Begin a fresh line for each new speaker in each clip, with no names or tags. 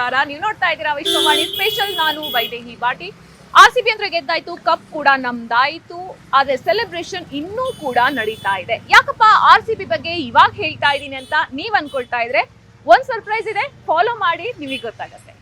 ನಮಸ್ಕಾರ ನೀವು ನೋಡ್ತಾ ಇದ್ದೀರಾ ವಿಶ್ವವಾಣಿ ಸ್ಪೆಷಲ್ ನಾನು Vaidehi Bati R C B ಅಂದ್ರೆ ಗೆದ್ದಾಯ್ತು ಕಪ್ ಕೂಡ ನಮ್ದಾಯ್ತು, ಆದ್ರೆ ಸೆಲೆಬ್ರೇಷನ್ ಇನ್ನೂ ಕೂಡ ನಡೀತಾ ಇದೆ. ಯಾಕಪ್ಪ ಆರ್ ಸಿ ಬಿ ಬಗ್ಗೆ ಇವಾಗ ಹೇಳ್ತಾ ಇದ್ದೀನಿ ಅಂತ ನೀವ್ ಅನ್ಕೊಳ್ತಾ ಇದ್ರೆ ಒಂದ್ ಸರ್ಪ್ರೈಸ್ ಇದೆ ಫಾಲೋ ಮಾಡಿ, ನಿಮಗೆ ಗೊತ್ತಾಗತ್ತೆ.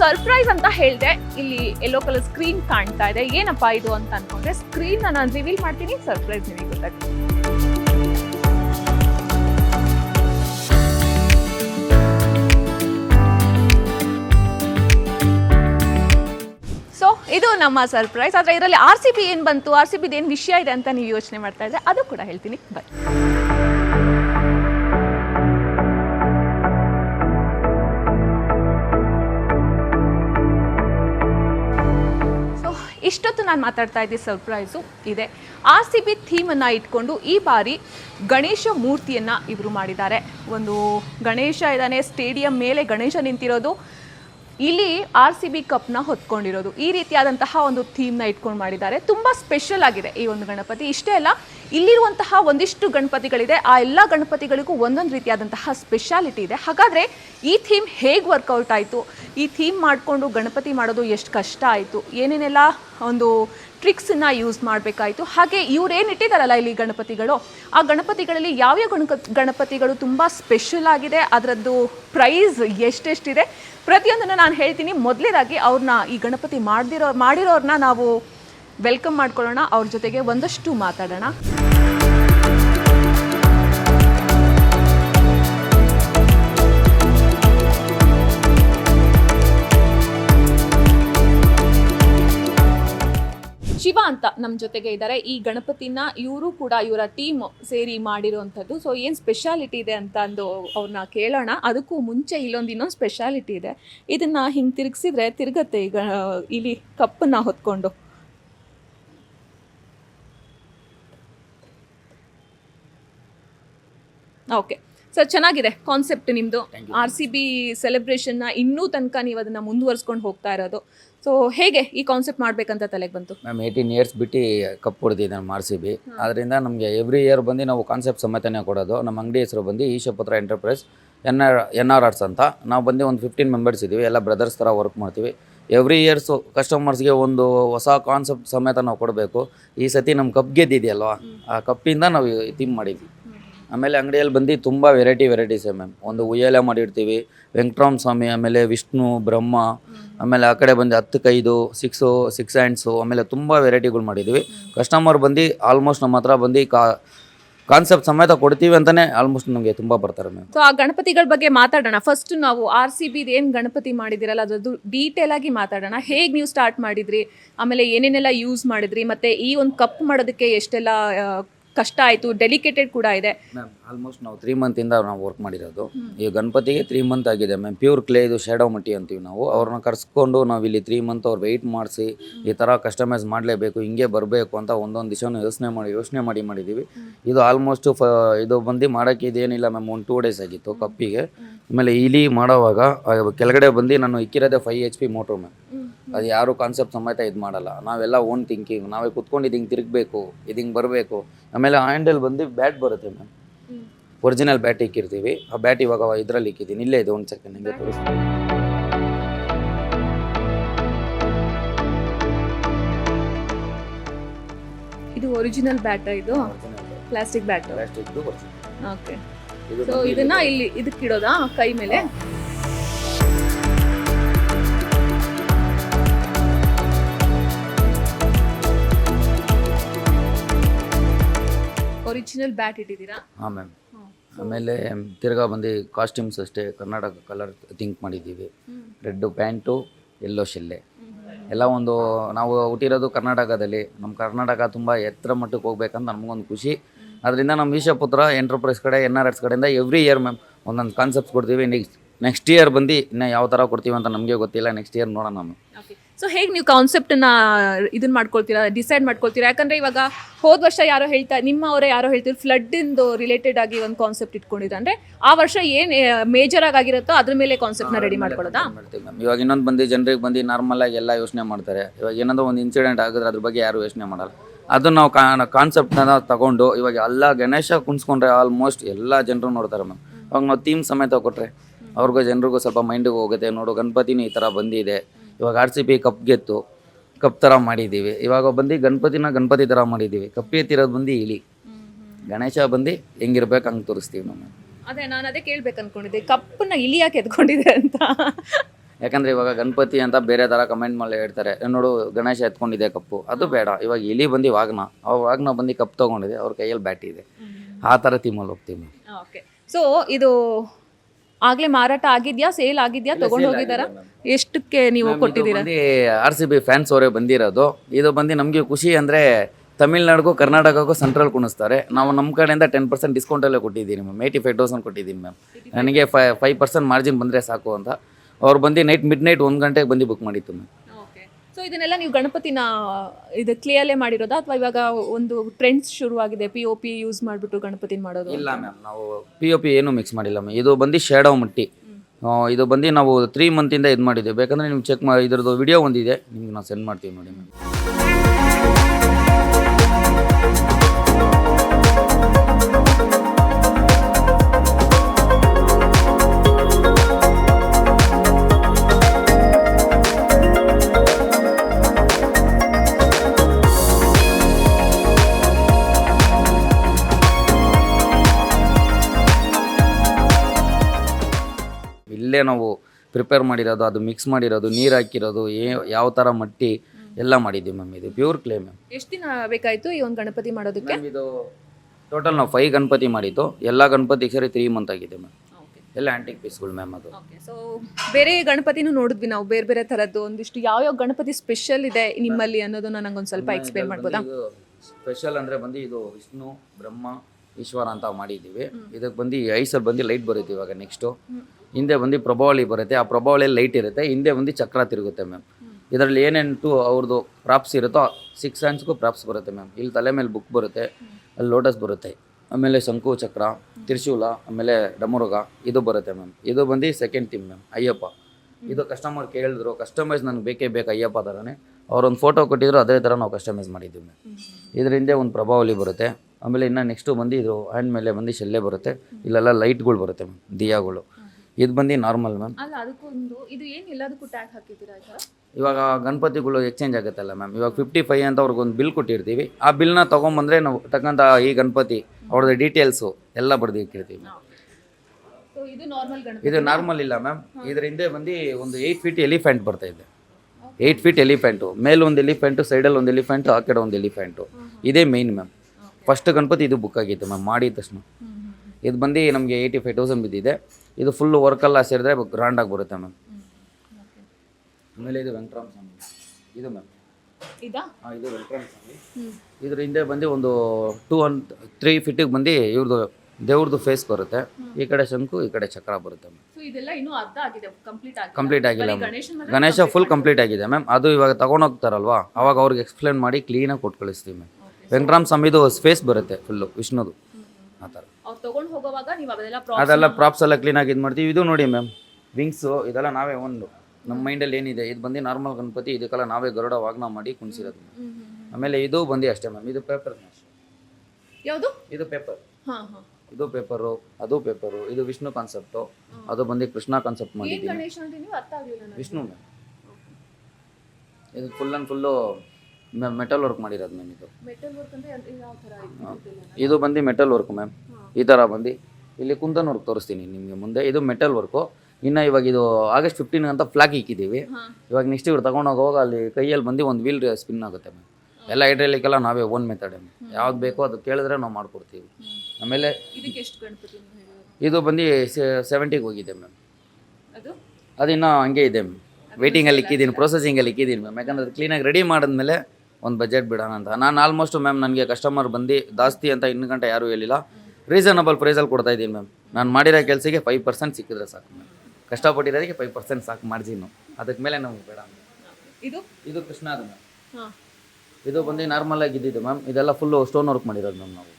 ಸರ್ಪ್ರೈಸ್ ಅಂತ ಹೇಳಿದೆ, ಇಲ್ಲಿ ಎಲ್ಲೋ ಕಲರ್ ಸ್ಕ್ರೀನ್ ಕಾಣ್ತಾ ಇದೆ. ಏನಪ್ಪಾ ಇದು ಅಂತ ಅನ್ಕೊಂಡ್ರೆ ಸ್ಕ್ರೀನ್ ನಾನು ರಿವೀಲ್ ಮಾಡ್ತೀನಿ, ಸರ್ಪ್ರೈಸ್ ನಿಮಗೆ ಗೊತ್ತಾಗ್ತದೆ. ಸೊ ಇದು ನಮ್ಮ ಸರ್ಪ್ರೈಸ್. ಆದ್ರೆ ಇದರಲ್ಲಿ ಆರ್ ಸಿ ಬಿ ಏನ್ ಬಂತು? ಆರ್ ಸಿ ಬಿ ಏನು ವಿಷಯ ಇದೆ ಅಂತ ನೀವು ಯೋಚನೆ ಮಾಡ್ತಾ ಇದ್ರೆ ಅದು ಕೂಡ ಹೇಳ್ತೀನಿ. ಬೈ ಇಷ್ಟೊತ್ತು ನಾನು ಮಾತಾಡ್ತಾ ಇದ್ದೆ ಸರ್ಪ್ರೈಸು ಇದೆ. ಆರ್ ಸಿ ಬಿ ಥೀಮನ್ನು ಇಟ್ಕೊಂಡು ಈ ಬಾರಿ ಗಣೇಶ ಮೂರ್ತಿಯನ್ನು ಇವರು ಮಾಡಿದ್ದಾರೆ. ಒಂದು ಗಣೇಶ ಇದ್ದಾನೆ ಸ್ಟೇಡಿಯಂ ಮೇಲೆ ಗಣೇಶ ನಿಂತಿರೋದು. ಇಲ್ಲಿ ಆರ್ ಸಿ ಬಿ ಕಪ್ನ ಹೊತ್ಕೊಂಡಿರೋದು. ಈ ರೀತಿಯಾದಂತಹ ಒಂದು ಥೀಮ್ನ ಇಟ್ಕೊಂಡು ಮಾಡಿದ್ದಾರೆ. ತುಂಬ ಸ್ಪೆಷಲ್ ಆಗಿದೆ ಈ ಒಂದು ಗಣಪತಿ. ಇಷ್ಟೇ ಅಲ್ಲ ಇಲ್ಲಿರುವಂತಹ ಒಂದಿಷ್ಟು ಗಣಪತಿಗಳಿದೆ. ಆ ಎಲ್ಲ ಗಣಪತಿಗಳಿಗೂ ಒಂದೊಂದು ರೀತಿಯಾದಂತಹ ಸ್ಪೆಷಾಲಿಟಿ ಇದೆ. ಹಾಗಾದರೆ ಈ ಥೀಮ್ ಹೇಗೆ ವರ್ಕೌಟ್ ಆಯಿತು? ಈ ಥೀಮ್ ಮಾಡಿಕೊಂಡು ಗಣಪತಿ ಮಾಡೋದು ಎಷ್ಟು ಕಷ್ಟ ಆಯಿತು? ಏನೇನೆಲ್ಲ ಒಂದು ಟ್ರಿಕ್ಸನ್ನ ಯೂಸ್ ಮಾಡಬೇಕಾಯಿತು? ಹಾಗೆ ಇವರೇನು ಇಟ್ಟಿದ್ದಾರಲ್ಲ ಇಲ್ಲಿ ಗಣಪತಿಗಳು? ಆ ಗಣಪತಿಗಳಲ್ಲಿ ಯಾವ್ಯಾವ ಗಣಕ, ಗಣಪತಿಗಳು ತುಂಬ ಸ್ಪೆಷಲ್ ಆಗಿದೆ? ಅದರದ್ದು ಪ್ರೈಸ್ ಎಷ್ಟೆಷ್ಟಿದೆ? ಪ್ರತಿಯೊಂದನ್ನು ನಾನು ಹೇಳ್ತೀನಿ. ಮೊದಲೇದಾಗಿ ಅವ್ರನ್ನ ಈ ಗಣಪತಿ ಮಾಡ್ದಿರೋ ಮಾಡಿರೋರನ್ನ ನಾವು ವೆಲ್ಕಮ್ ಮಾಡ್ಕೊಳ್ಳೋಣ, ಅವ್ರ ಜೊತೆಗೆ ಒಂದಷ್ಟು ಮಾತಾಡೋಣ. ಶಿವ ಅಂತ ನಮ್ಮ ಜೊತೆಗೆ ಇದ್ದಾರೆ ಈ ಗಣಪತಿನ ಇವರು ಕೂಡ ಇವರ ಟೀಮ್ ಸೇರಿ ಮಾಡಿರುವಂಥದ್ದು. ಸೊ ಏನು ಸ್ಪೆಷಾಲಿಟಿ ಇದೆ ಅಂತ ಅಂದು ಅವ್ರನ್ನ ಕೇಳೋಣ. ಅದಕ್ಕೂ ಮುಂಚೆ ಇಲ್ಲೊಂದು ಇನ್ನೊಂದು ಸ್ಪೆಷಾಲಿಟಿ ಇದೆ. ಇದನ್ನು ಹಿಂಗೆ ತಿರುಗಿಸಿದ್ರೆ ತಿರುಗತ್ತೆ ಈಗ ಇಲ್ಲಿ ಕಪ್ಪನ್ನು ಹೊತ್ಕೊಂಡು. ಓಕೆ ಸರ್ ಚೆನ್ನಾಗಿದೆ ಕಾನ್ಸೆಪ್ಟ್ ನಿಮ್ಮದು ಆರ್ ಸಿ ಬಿ ಸೆಲೆಬ್ರೇಷನ್ನ ಇನ್ನೂ ತನಕ ನೀವು ಅದನ್ನು ಮುಂದುವರಿಸ್ಕೊಂಡು ಹೋಗ್ತಾ ಇರೋದು. ಸೊ ಹೇಗೆ ಈ ಕಾನ್ಸೆಪ್ಟ್ ಮಾಡಬೇಕಂತ ತಲೆಗೆ ಬಂತು?
ಮ್ಯಾಮ್ ಏಯ್ಟೀನ್ ಇಯರ್ಸ್ ಬಿಟ್ಟು ಕಪ್ ಹೊಡೆದಿದೆ ನಮ್ಮ ಆರ್ ಸಿ ಬಿ ಅದರಿಂದ ನಮಗೆ ಎವ್ರಿ ಇಯರ್ ಬಂದು ನಾವು ಕಾನ್ಸೆಪ್ಟ್ ಸಮೇತನೇ ಕೊಡೋದು. ನಮ್ಮ ಅಂಗಡಿ ಹೆಸರು ಬಂದು Eshaputra enterprise N R N R arts ಅಂತ. ನಾವು ಬಂದು ಒಂದು ಫಿಫ್ಟೀನ್ ಮೆಂಬರ್ಸ್ ಇದ್ದೀವಿ ಎಲ್ಲ ಬ್ರದರ್ಸ್ ಥರ ವರ್ಕ್ ಮಾಡ್ತೀವಿ. ಎವ್ರಿ ಇಯರ್ಸು ಕಸ್ಟಮರ್ಸ್ಗೆ ಒಂದು ಹೊಸ ಕಾನ್ಸೆಪ್ಟ್ ಸಮೇತ ನಾವು ಕೊಡಬೇಕು. ಈ ಸತಿ ನಮ್ಮ ಕಪ್ ಗೆದ್ದಿದೆಯಲ್ವಾ? ಆ ಕಪ್ಪಿಂದ ನಾವು ಥೀಮ್ ಮಾಡಿದ್ವಿ. ಆಮೇಲೆ ಅಂಗಡಿಯಲ್ಲಿ ಬಂದು ತುಂಬ ವೆರೈಟಿ ವೆರೈಟೀಸ್ ಮ್ಯಾಮ್ ಒಂದು ಉಯ್ಯಾಲೆ ಮಾಡಿರ್ತೀವಿ ವೆಂಕಟರಾಮ್ ಸ್ವಾಮಿ ಆಮೇಲೆ ವಿಷ್ಣು, ಬ್ರಹ್ಮ, ಆಮೇಲೆ ಆ ಕಡೆ ಬಂದು ಹತ್ತು ಕೈದು ಸಿಕ್ಸು ಸಿಕ್ಸ್ ಹ್ಯಾಂಡ್ಸು ಆಮೇಲೆ ತುಂಬ ವೆರೈಟಿಗಳು ಮಾಡಿದ್ದೀವಿ ಕಸ್ಟಮರ್ ಬಂದು ಆಲ್ಮೋಸ್ಟ್ ನಮ್ಮ ಹತ್ರ ಬಂದು ಕಾ ಕಾನ್ಸೆಪ್ಟ್ ಸಮೇತ ಕೊಡ್ತೀವಿ ಅಂತಲೇ ಆಲ್ಮೋಸ್ಟ್ ನಮಗೆ ತುಂಬ ಬರ್ತಾರೆ ಮ್ಯಾಮ್
ಸೊ ಆ ಗಣಪತಿಗಳ ಬಗ್ಗೆ ಮಾತಾಡೋಣ. ಫಸ್ಟ್ ನಾವು ಆರ್ ಸಿ ಬಿದು ಏನು ಗಣಪತಿ ಮಾಡಿದಿರಲ್ಲ, ಅದರದ್ದು ಡೀಟೇಲ್ ಆಗಿ ಮಾತಾಡೋಣ. ಹೇಗೆ ನೀವು ಸ್ಟಾರ್ಟ್ ಮಾಡಿದ್ರಿ? ಆಮೇಲೆ ಏನೇನೆಲ್ಲ ಯೂಸ್ ಮಾಡಿದ್ರಿ? ಮತ್ತೆ ಈ ಒಂದು ಕಪ್ ಮಾಡೋದಕ್ಕೆ ಎಷ್ಟೆಲ್ಲ ಕಷ್ಟ ಆಯಿತು ಡೆಲಿಕೇಟೆಡ್ ಕೂಡ ಇದೆ.
ಮ್ಯಾಮ್ ಆಲ್ಮೋಸ್ಟ್ ನಾವು ತ್ರೀ ಮಂತಿಂದ ನಾವು ವರ್ಕ್ ಮಾಡಿರೋದು. ಈ ಗಣಪತಿಗೆ ತ್ರೀ ಮಂತ್ ಆಗಿದೆ. ಮ್ಯಾಮ್ ಪ್ಯೂರ್ ಕ್ಲೇ ಇದು ಶ್ಯಾಡೋ ಮಟ್ಟಿ ಅಂತೀವಿ ನಾವು. ಅವ್ರನ್ನ ಕರ್ಸ್ಕೊಂಡು ನಾವು ಇಲ್ಲಿ ತ್ರೀ ಮಂತ್ ಅವ್ರು ವೆಯ್ಟ್ ಮಾಡಿಸಿ ಈ ಥರ ಕಸ್ಟಮೈಸ್ ಮಾಡಲೇಬೇಕು ಹಿಂಗೆ ಬರಬೇಕು ಅಂತ ಒಂದೊಂದು ದಿವಸನೂ ಯೋಚನೆ ಮಾಡಿ ಯೋಚನೆ ಮಾಡಿ ಮಾಡಿದ್ದೀವಿ ಇದು ಆಲ್ಮೋಸ್ಟ್ ಫ ಇದು ಬಂದು ಮಾಡೋಕ್ಕೆ ಇದೇನಿಲ್ಲ ಮ್ಯಾಮ್ ಒಂದು ಟೂ ಡೇಸ್ ಆಗಿತ್ತು ಕಪ್ಪಿಗೆ. ಆಮೇಲೆ ಇಲಿ ಮಾಡೋವಾಗ ಆ ಕೆಳಗಡೆ ಬಂದು ನಾನು ಇಕ್ಕಿರೋದೇ five H P motor ma'am ಅದು ಯಾರು ಕಾನ್ಸೆಪ್ಟ್ ಸಮೇತ ಇದು ಮಾಡಲ್ಲ. ನಾವೆಲ್ಲ ಓನ್ ಥಿಂಕಿಂಗ್ ನಾವೇ ಕುತ್ಕೊಂಡು ಇದು ಹಿಂಗೆ ತಿರುಗಬೇಕು ಇದು ಹಿಂಗೆ ಬರಬೇಕು. ಆಮೇಲೆ ಹ್ಯಾಂಡಲ್ ಬಂದು ಬ್ಯಾಟ್ ಬರುತ್ತೆ ಮ್ಯಾಮ್ ಒರಿಜಿನಲ್ ಬ್ಯಾಟ್ ಇಕ್ಕಿರ್ತೀವಿ. ಆ ಬ್ಯಾಟ್ ಇವಾಗ ಇದರಲ್ಲಿ ಇಕ್ಕಿದ್ದೀನಿ ಇಲ್ಲೇ ಇದೆ ಒಂದು ಸೆಕೆಂಡ್ ನಿಮಗೆ ತೋರಿಸ್ತೀನಿ.
ಇದು ಒರಿಜಿನಲ್ ಬ್ಯಾಟ್ ಇದು? Plastic bat
plastic
okay so ಇದನ್ನ ಇಲ್ಲಿ ಇದಕ್ಕೆ ಇಡೋದಾ ಕೈ ಮೇಲೆ? ಒರಿಜಿನಲ್ ಬ್ಯಾಟ್ ಇಟ್ಟಿದ್ದೀರಾ?
ಹಾಂ ಮ್ಯಾಮ್ ಆಮೇಲೆ ತಿರ್ಗಾ ಬಂದು ಕಾಸ್ಟ್ಯೂಮ್ಸ್ ಅಷ್ಟೇ ಕರ್ನಾಟಕ ಕಲರ್ ಥಿಂಕ್ ಮಾಡಿದ್ದೀವಿ. ರೆಡ್ಡು ಪ್ಯಾಂಟು ಎಲ್ಲೋ ಶಿಲ್ಲೆ ಎಲ್ಲ ಒಂದು ನಾವು ಹುಟ್ಟಿರೋದು ಕರ್ನಾಟಕದಲ್ಲಿ. ನಮ್ಮ ಕರ್ನಾಟಕ ತುಂಬ ಎತ್ತರ ಮಟ್ಟಕ್ಕೆ ಹೋಗ್ಬೇಕಂತ ನಮಗೊಂದು ಖುಷಿ. ಅದರಿಂದ ನಮ್ಮ ಈಶಪುತ್ರ ಎಂಟರ್ಪ್ರೈಸ್ ಕಡೆ ಎನ್ ಆರ್ ಎಸ್ ಕಡೆಯಿಂದ ಎವ್ರಿ ಇಯರ್ ಮ್ಯಾಮ್ ಒಂದೊಂದು ಕಾನ್ಸೆಪ್ಟ್ಸ್ ಕೊಡ್ತೀವಿ. ನೆಕ್ಸ್ಟ್ ನೆಕ್ಸ್ಟ್ ಇಯರ್ ಬಂದು ಇನ್ನು ಯಾವ ಥರ ಕೊಡ್ತೀವಿ ಅಂತ ನಮಗೆ ಗೊತ್ತಿಲ್ಲ. ನೆಕ್ಸ್ಟ್ ಇಯರ್ ನೋಡೋಣ ಮ್ಯಾಮ್
ಸೊ ಹೇಗೆ ನೀವು ಕಾನ್ಸೆಪ್ಟನ್ನ ಇದನ್ನ ಮಾಡ್ಕೊಳ್ತೀರಾ ಡಿಸೈಡ್ ಮಾಡ್ಕೊಳ್ತೀರಾ? ಯಾಕಂದ್ರೆ ಇವಾಗ ಹೋದ ವರ್ಷ ಯಾರೋ ಹೇಳ್ತಾ ನಿಮ್ಮವರೇ ಯಾರೋ ಹೇಳ್ತೀರಿ ಫ್ಲಡ್ಡಿಂದು ರಿಲೇಟೆಡ್ ಆಗಿ ಒಂದು ಕಾನ್ಸೆಪ್ಟ್ ಇಟ್ಕೊಂಡಿದ್ರೆ? ಅಂದರೆ ಆ ವರ್ಷ ಏನು ಮೇಜರ್ ಆಗಿ ಆಗಿರುತ್ತೋ ಅದ್ರ ಮೇಲೆ ಕಾನ್ಸೆಪ್ಟ್ನ ರೆಡಿ ಮಾಡ್ಕೊಳ್ಳೋದಾ?
ಮಾಡ್ತೀವಿ ಮ್ಯಾಮ್ ಇವಾಗ ಇನ್ನೊಂದು ಬಂದು ಜನರಿಗೆ ಬಂದು ನಾರ್ಮಲ್ ಆಗಿ ಎಲ್ಲ ಯೋಚನೆ ಮಾಡ್ತಾರೆ. ಇವಾಗ ಏನಾದರೂ ಒಂದು ಇನ್ಸಿಡೆಂಟ್ ಆಗಿದ್ರೆ ಅದ್ರ ಬಗ್ಗೆ ಯಾರು ಯೋಚನೆ ಮಾಡಲ್ಲ. ಅದನ್ನ ನಾವು ಕಾನ್ಸೆಪ್ಟ್ನ ತಗೊಂಡು ಇವಾಗ ಎಲ್ಲ ಗಣೇಶ ಕುಣಿಸ್ಕೊಂಡ್ರೆ ಆಲ್ಮೋಸ್ಟ್ ಎಲ್ಲ ಜನರು ನೋಡ್ತಾರೆ ಮ್ಯಾಮ್ ಅವಾಗ ನಾವು ಥೀಮ್ ಸಮೇತ ಕೊಟ್ಟರೆ ಅವ್ರಿಗೂ ಜನರಿಗೂ ಸ್ವಲ್ಪ ಮೈಂಡಿಗೆ ಹೋಗುತ್ತೆ. ನೋಡು ಗಣಪತಿನೂ ಈ ಥರ ಬಂದಿದೆ. ಇವಾಗ ಆರ್ ಸಿ ಪಿ ಕಪ್ ಗೆತ್ತು ಕಪ್ ಥರ ಮಾಡಿದ್ದೀವಿ. ಇವಾಗ ಬಂದು ಗಣಪತಿನ ಗಣಪತಿ ಥರ ಮಾಡಿದ್ದೀವಿ. ಕಪ್ಪಿ ಎತ್ತಿರೋದು ಬಂದು ಇಲಿ ಗಣೇಶ ಬಂದು ಹೆಂಗಿರ್ಬೇಕು ಹಂಗೆ ತೋರಿಸ್ತೀವಿ ನಾವು.
ಅದೇ ನಾನು ಅದೇ ಕೇಳ್ಬೇಕು ಅನ್ಕೊಂಡಿದ್ದೆ. ಕಪ್ಪನ್ನ ಇಲಿ ಯಾಕೆ ಎತ್ಕೊಂಡಿದೆ ಅಂತ?
ಯಾಕಂದ್ರೆ ಇವಾಗ ಗಣಪತಿ ಅಂತ ಬೇರೆ ಥರ ಕಮೆಂಟ್ ಮಾಡಿ ಹೇಳ್ತಾರೆ. ನೋಡು ಗಣೇಶ ಎತ್ಕೊಂಡಿದೆ ಕಪ್ಪು ಅದು ಬೇಡ. ಇವಾಗ ಇಲಿ ಬಂದು ವಾಗ್ನ. ಆ ವಾಗ್ನ ಬಂದು ಕಪ್ ತೊಗೊಂಡಿದೆ. ಅವ್ರ ಕೈಯಲ್ಲಿ ಬ್ಯಾಟಿ ಇದೆ. ಆ ಥರ ತಿಮ್ಮಲ್ಲಿ ಹೋಗ್ತೀವಿ
ಓಕೆ ಸೊ ಇದು ಆಗ್ಲೇ ಮಾರಾಟ ಆಗಿದ್ಯಾ? ಸೇಲ್ ಆಗಿದ್ಯಾ? ತಗೊಂಡು ಹೋಗಿದಾರ ಎಷ್ಟಕ್ಕೆ ನೀವು ಕೊಟ್ಟಿದ್ದೀರಾ?
ಆರ್ ಸಿ ಬಿ ಫ್ಯಾನ್ಸ್ ಅವರೇ ಬಂದಿರೋದು. ಇದು ಬಂದು ನಮಗೆ ಖುಷಿ ಅಂದರೆ ತಮಿಳ್ನಾಡಿಗೂ ಕರ್ನಾಟಕಕ್ಕೂ ಸೆಂಟ್ರಲ್ ಕುಣಿಸ್ತಾರೆ. ನಾವು ನಮ್ಮ ಕಡೆಯಿಂದ ಟೆನ್ ಪರ್ಸೆಂಟ್ ಡಿಸ್ಕೌಂಟಲ್ಲೇ ಕೊಟ್ಟಿದ್ದೀನಿ ಮ್ಯಾಮ್ ಏಯ್ಟಿ ಫೈವ್ ತೌಸಂಡ್ ಕೊಟ್ಟಿದ್ದೀನಿ ಮ್ಯಾಮ್ ನನಗೆ ಫೈ ಫೈವ್ ಪರ್ಸೆಂಟ್ ಮಾರ್ಜಿನ್ ಬಂದರೆ ಸಾಕು ಅಂತ. ಅವ್ರು ಬಂದು ನೈಟ್ ಮಿಡ್ ನೈಟ್ ಒಂದು ಗಂಟೆಗೆ ಬಂದು ಬುಕ್ ಮಾಡಿತ್ತು ಮ್ಯಾಮ್
ಸೊ ಇದನ್ನೆಲ್ಲ ನೀವು ಗಣಪತಿನ ಇದು ಕ್ಲಿಯರ್ಲೇ ಮಾಡಿರೋದಾ? ಅಥವಾ ಇವಾಗ ಒಂದು ಟ್ರೆಂಡ್ಸ್ ಶುರುವಾಗಿದೆ ಪಿ ಒ ಪಿ ಯೂಸ್ ಮಾಡಿಬಿಟ್ಟು ಗಣಪತಿನ ಮಾಡೋದು
ಇಲ್ಲ ಮ್ಯಾಮ್ ನಾವು ಪಿ ಒ ಪಿ ಏನೂ ಮಿಕ್ಸ್ ಮಾಡಿಲ್ಲ ಮ್ಯಾಮ್ ಇದು ಬಂದು ಶೇಡೋ ಮಟ್ಟಿ. ಆ, ಇದು ಬಂದು ನಾವು ತ್ರೀ ಮಂತಿಂದ ಇದು ಮಾಡಿದ್ದೀವಿ. ಬೇಕಂದ್ರೆ ನಿಮ್ಗೆ ಚೆಕ್ ಮಾ ಇದ್ರದ್ದು ವಿಡಿಯೋ ಒಂದಿದೆ. ನಿಮ್ಗೆ ನಾವು ಸೆಂಡ್ ಮಾಡ್ತೀವಿ ನೋಡಿ ಮ್ಯಾಮ್ ಇಲ್ಲೇ ನಾವು ಪ್ರಿಪೇರ್ ಮಾಡಿರೋದು ಅದು ಮಿಕ್ಸ್ ಮಾಡಿರೋದು ನೀರು ಹಾಕಿರೋದು ಏ ಯಾವ ಥರ ಮಟ್ಟಿ ಎಲ್ಲ ಮಾಡಿದ್ದೀವಿ ಮ್ಯಾಮ್ ಇದು ಪ್ಯೂರ್ ಕ್ಲೇ ಮ್ಯಾಮ್
ಎಷ್ಟು ದಿನ ಬೇಕಾಯಿತು ಈ ಒಂದು ಗಣಪತಿ ಮಾಡೋದಕ್ಕೆ?
ಮ್ಯಾಮ್ ಇದು ಟೋಟಲ್ ನಾವು ಫೈವ್ ಗಣಪತಿ ಮಾಡಿದ್ದು. ಎಲ್ಲ ಗಣಪತಿ ಸರಿ ತ್ರೀ ಮಂತ್ ಆಗಿದೆ ಮ್ಯಾಮ್ ಎಲ್ಲ ಆ್ಯಂಟಿಕ್ ಪೀಸ್ಗಳು ಮ್ಯಾಮ್ ಅದು.
ಸೊ ಬೇರೆ ಗಣಪತಿನೂ ನೋಡಿದ್ವಿ ನಾವು ಬೇರೆ ಬೇರೆ ಥರದ್ದು ಒಂದಿಷ್ಟು ಯಾವ್ಯಾವ ಗಣಪತಿ ಸ್ಪೆಷಲ್ ಇದೆ ನಿಮ್ಮಲ್ಲಿ ಅನ್ನೋದನ್ನ ನಂಗೆ ಒಂದು ಸ್ವಲ್ಪ ಎಕ್ಸ್ಪ್ಲೇನ್ ಮಾಡ್ಬೋದಾ?
ಸ್ಪೆಷಲ್ ಅಂದರೆ ಬಂದು ಇದು ವಿಷ್ಣು ಬ್ರಹ್ಮ ಈಶ್ವರ ಅಂತ ಮಾಡಿದ್ದೀವಿ. ಇದಕ್ಕೆ ಬಂದು ಐಸಲ್ಲಿ ಬಂದು ಲೈಟ್ ಬರುತ್ತೆ ಇವಾಗ ನೆಕ್ಸ್ಟು ಹಿಂದೆ ಬಂದು ಪ್ರಭಾವಳಿ ಬರುತ್ತೆ, ಆ ಪ್ರಭಾವಳಿಯಲ್ಲಿ ಲೈಟ್ ಇರುತ್ತೆ, ಹಿಂದೆ ಬಂದು ಚಕ್ರ ತಿರುಗುತ್ತೆ ಮ್ಯಾಮ್ ಇದರಲ್ಲಿ ಏನೇನು ಅವ್ರದ್ದು ಪ್ರಾಪ್ಸ್ ಇರುತ್ತೋ ಸಿಕ್ಸ್ ಹ್ಯಾಂಡ್ಸ್ಗೂ ಪ್ರಾಪ್ಸ್ ಬರುತ್ತೆ ಮ್ಯಾಮ್ ಇಲ್ಲಿ ತಲೆ ಮೇಲೆ ಬುಕ್ ಬರುತ್ತೆ, ಅಲ್ಲಿ ಲೋಟಸ್ ಬರುತ್ತೆ, ಆಮೇಲೆ ಶಂಕು ಚಕ್ರ, ತ್ರಿಶೂಲ, ಆಮೇಲೆ ಡಮರುಗ, ಇದು ಬರುತ್ತೆ ಮ್ಯಾಮ್ ಇದು ಬಂದು ಸೆಕೆಂಡ್ ಟೀಮ್ ಮ್ಯಾಮ್ ಅಯ್ಯಪ್ಪ. ಇದು ಕಸ್ಟಮರ್ ಕೇಳಿದ್ರು ಕಸ್ಟಮೈಸ್ ನನಗೆ ಬೇಕೇ ಬೇಕು ಅಯ್ಯಪ್ಪ ಥರನೇ, ಅವ್ರೊಂದು ಫೋಟೋ ಕೊಟ್ಟಿದ್ರು, ಅದೇ ಥರ ನಾವು ಕಸ್ಟಮೈಸ್ ಮಾಡಿದ್ದೀವಿ ಮ್ಯಾಮ್ ಇದರಿಂದ ಒಂದು ಪ್ರಭಾವಲಿ ಬರುತ್ತೆ, ಆಮೇಲೆ ಇನ್ನು ನೆಕ್ಸ್ಟು ಬಂದು ಇದು ಹ್ಯಾಂಡ್ ಮೇಲೆ ಬಂದು ಶೆಲ್ಲೆ ಬರುತ್ತೆ, ಇಲ್ಲೆಲ್ಲ ಲೈಟ್ಗಳು ಬರುತ್ತೆ ಮ್ಯಾಮ್ ದಿಯಾಗಳು. ಇದು ಬಂದು ನಾರ್ಮಲ್ ಮ್ಯಾಮ್
ಅಲ್ಲ ಅದಕ್ಕೊಂದು ಇದು ಏನು ಎಲ್ಲದಕ್ಕೂ ಟ್ಯಾಗ್ ಹಾಕಿದ್ದೀರಾ ಸರ್
ಇವಾಗ ಗಣಪತಿಗಳು ಎಕ್ಸ್ಚೇಂಜ್ ಆಗುತ್ತಲ್ಲ ಮ್ಯಾಮ್ ಇವಾಗ ಫಿಫ್ಟಿ ಫೈವ್ ಅಂತ ಅವ್ರಿಗೊಂದು ಬಿಲ್ ಕೊಟ್ಟಿರ್ತೀವಿ. ಆ ಬಿಲ್ನ ತೊಗೊಂಬಂದ್ರೆ ನಾವು ತಕ್ಕಂಥ ಈ ಗಣಪತಿ ಅವ್ರದ್ದು ಡೀಟೇಲ್ಸು ಎಲ್ಲ ಬರೆದು ಇಟ್ಟಿರ್ತೀವಿ.
ಸೊ ಇದು ನಾರ್ಮಲ್ ಗಣಪತಿ
ಇದು ನಾರ್ಮಲ್ ಇಲ್ಲ ಮ್ಯಾಮ್ ಇದ್ರ ಹಿಂದೆ ಬಂದು ಒಂದು ಏಯ್ಟ್ ಫೀಟ್ ಎಲಿಫೆಂಟ್ ಬರ್ತಾ ಇದೆ. ಏಯ್ಟ್ ಫೀಟ್ ಎಲಿಫೆಂಟು ಮೇಲೆ ಒಂದು ಎಲಿಫೆಂಟು ಸೈಡಲ್ಲಿ ಒಂದು ಎಲಿಫೆಂಟು ಆ ಕಡೆ ಒಂದು ಎಲಿಫೆಂಟು ಇದೇ ಮೇಯ್ನ್ ಮ್ಯಾಮ್ ಫಸ್ಟ್ ಗಣಪತಿ ಇದು ಬುಕ್ ಆಗಿತ್ತು ಮ್ಯಾಮ್ ಮಾಡಿದ ತಕ್ಷಣ. ಇದು ಬಂದು ನಮಗೆ ಏಯ್ಟಿ ಫೈವ್ ತೌಸಂಡ್ ಬಿದ್ದಿದೆ. ಇದು ಫುಲ್ಲು ವರ್ಕೆಲ್ಲ ಸೇರಿದ್ರೆ ಗ್ರ್ಯಾಂಡಾಗಿ ಬರುತ್ತೆ ಮ್ಯಾಮ್ ಆಮೇಲೆ ಇದು ವೆಂಕಟರಾಮ ಸ್ವಾಮಿ. ಇದು ಮ್ಯಾಮ್
ಇದಾ?
ಹಾಂ ಇದು ವೆಂಕಟರಾಮ ಸ್ವಾಮಿ. ಇದ್ರ ಹಿಂದೆ ಬಂದು ಒಂದು ಟೂ ಒನ್ ತ್ರೀ ಫಿಫ್ಟಿಗೆ ಬಂದು ಇವ್ರದ್ದು ದೇವ್ರದ್ದು ಫೇಸ್ ಬರುತ್ತೆ. ಈ ಕಡೆ ಶಂಕು ಈ ಕಡೆ ಚಕ್ರ ಬರುತ್ತೆ ಮ್ಯಾಮ್
ಸೊ ಇದೆಲ್ಲ ಇನ್ನೂ ಅರ್ಧ ಆಗಿದೆ ಕಂಪ್ಲೀಟ್ ಆಗಿದೆ.
ಕಂಪ್ಲೀಟ್ ಆಗಿಲ್ಲ
ಬರೀ
ಮ್ಯಾಮ್
ಮಾತ್ರ
ಗಣೇಶ ಫುಲ್ ಕಂಪ್ಲೀಟ್ ಆಗಿದೆ. ಮ್ಯಾಮ್ ಅದು ಇವಾಗ ತಗೊಂಡೋಗ್ತಾರಲ್ವಾ ಅವಾಗ ಅವ್ರಿಗೆ ಎಕ್ಸ್ಪ್ಲೇನ್ ಮಾಡಿ ಕ್ಲೀನಾಗಿ ಕೊಟ್ಟು ಕಳಿಸ್ತೀವಿ ಮ್ಯಾಮ್ ವೆಂಕಟರಾಮ ಸ್ವಾಮಿದು ಫೇಸ್ ಬರುತ್ತೆ ಫುಲ್ಲು ವಿಷ್ಣುದು. ಆ ಥರ.
ಅವ್ರು ತಗೊಂಡು ಹೋಗೋವಾಗ ನೀವು ಅದೆಲ್ಲ
ಅದೆಲ್ಲ ಪ್ರಾಪ್ಸ್ ಎಲ್ಲ ಕ್ಲೀನಾಗಿ ಇದು ಮಾಡ್ತೀವಿ. ಇದು ನೋಡಿ ಮ್ಯಾಮ್ ವಿಂಗ್ಸು ಇದೆಲ್ಲ ನಾವೇ ಒಂದು. ನಮ್ಮ ಮೈಂಡಲ್ಲಿ ಏನಿದೆ? ಇದು ಬಂದು ನಾರ್ಮಲ್ ಗಣಪತಿ ಇದಕ್ಕೆಲ್ಲ ನಾವೇ ಗರುಡ ವಾಗ್ನ ಮಾಡಿ ಕುಣಿಸಿರೋದು. ಆಮೇಲೆ ಇದು ಬಂದು ಅಷ್ಟೇ ಮ್ಯಾಮ್ ಇದು ಪೇಪರ್
ಯಾವುದು?
ಇದು ಪೇಪರ್ ಇದು ಪೇಪರು ಅದು ಪೇಪರು ಇದು ವಿಷ್ಣು ಕಾನ್ಸೆಪ್ಟು ಅದು ಬಂದು ಕೃಷ್ಣ ಕಾನ್ಸೆಪ್ಟ್
ಮಾಡಿ
ವಿಷ್ಣು ಮ್ಯಾಮ್ ಇದು full and full metal work ಮಾಡಿರೋದು ಮ್ಯಾಮ್ ಇದು. ಇದು ಬಂದು ಮೆಟಲ್ ವರ್ಕ್ ಮ್ಯಾಮ್ ಈ ಥರ ಬಂದು. ಇಲ್ಲಿ ಕುಂದನ್ ವರ್ಕ್ ತೋರಿಸ್ತೀನಿ ನಿಮಗೆ ಮುಂದೆ. ಇದು ಮೆಟಲ್ ವರ್ಕು ಇನ್ನು ಇವಾಗ ಇದು ಆಗಸ್ಟ್ ಫಿಫ್ಟೀನ್ ಅಂತ ಫ್ಲಾಗ್ ಇಕ್ಕಿದ್ದೀವಿ ಇವಾಗ ನೆಕ್ಸ್ಟ್ ಇವ್ರು ತಗೊಂಡೋಗುವಾಗ ಅಲ್ಲಿ ಕೈಯಲ್ಲಿ ಬಂದು ಒಂದು ವೀಲ್ ಸ್ಪಿನ್ ಆಗುತ್ತೆ ಮ್ಯಾಮ್ ಎಲ್ಲ ಹೈಡ್ರಾಲಿಕ್ಕೆಲ್ಲ ನಾವೇ ಓನ್ ಮೆಥಡ್ ಯಾವ್ದು ಬೇಕೋ ಅದು ಕೇಳಿದ್ರೆ ನಾವು ಮಾಡ್ಕೊಡ್ತೀವಿ. ಆಮೇಲೆ ಇದು ಬಂದು ಸೆವೆಂಟಿಗೆ ಹೋಗಿದೆ ಮ್ಯಾಮ್
ಅದು?
ಅದಿನ್ನೂ ಹಂಗೆ ಇದೆ ಮ್ಯಾಮ್ ವೇಟಿಂಗಲ್ಲಿ ಇಕ್ಕಿದ್ದೀನಿ ಪ್ರೊಸೆಸಿಂಗಲ್ಲಿ ಇಕ್ಕಿದ್ದೀನಿ ಮ್ಯಾಮ್ ಯಾಕಂದರೆ ಅದು ಕ್ಲೀನಾಗಿ ರೆಡಿ ಮಾಡಿದ್ಮೇಲೆ ಒಂದು ಬಜೆಟ್ ಬಿಡೋಣ ಅಂತ. ನಾನು ಆಲ್ಮೋಸ್ಟ್ ಮ್ಯಾಮ್ ನನಗೆ ಕಸ್ಟಮರ್ ಬಂದು ಜಾಸ್ತಿ ಅಂತ ಇನ್ನು ಗಂಟೆ ಯಾರೂ ಹೇಳಿಲ್ಲ. ರೀಸನಬಲ್ ಪ್ರೈಸಲ್ಲಿ ಕೊಡ್ತಾ ಇದ್ದೀನಿ ಮ್ಯಾಮ್ ನಾನು ಮಾಡಿರೋ ಕೆಲಸಕ್ಕೆ ಫೈವ್ ಪರ್ಸೆಂಟ್ ಸಿಕ್ಕಿದ್ರೆ ಸಾಕು ಮ್ಯಾಮ್ ಕಷ್ಟಪಟ್ಟಿರೋದಕ್ಕೆ ಫೈವ್ ಪರ್ಸೆಂಟ್ ಸಾಕು ಮಾರ್ಜಿನು ಅದಕ್ಕೆ ಮೇಲೆ ನಮಗೆ ಬೇಡ
ಇದು?
ಇದು ಕೃಷ್ಣ ಅದು ಮ್ಯಾಮ್ ಇದು ಬಂದು ನಾರ್ಮಲ್ ಆಗಿ ಇದ್ದಿದ್ದು ಮ್ಯಾಮ್ ಇದೆಲ್ಲ ಫುಲ್ಲು ಸ್ಟೋನ್ ವರ್ಕ್ ಮಾಡಿರೋದು ಮ್ಯಾಮ್ ನಾವು.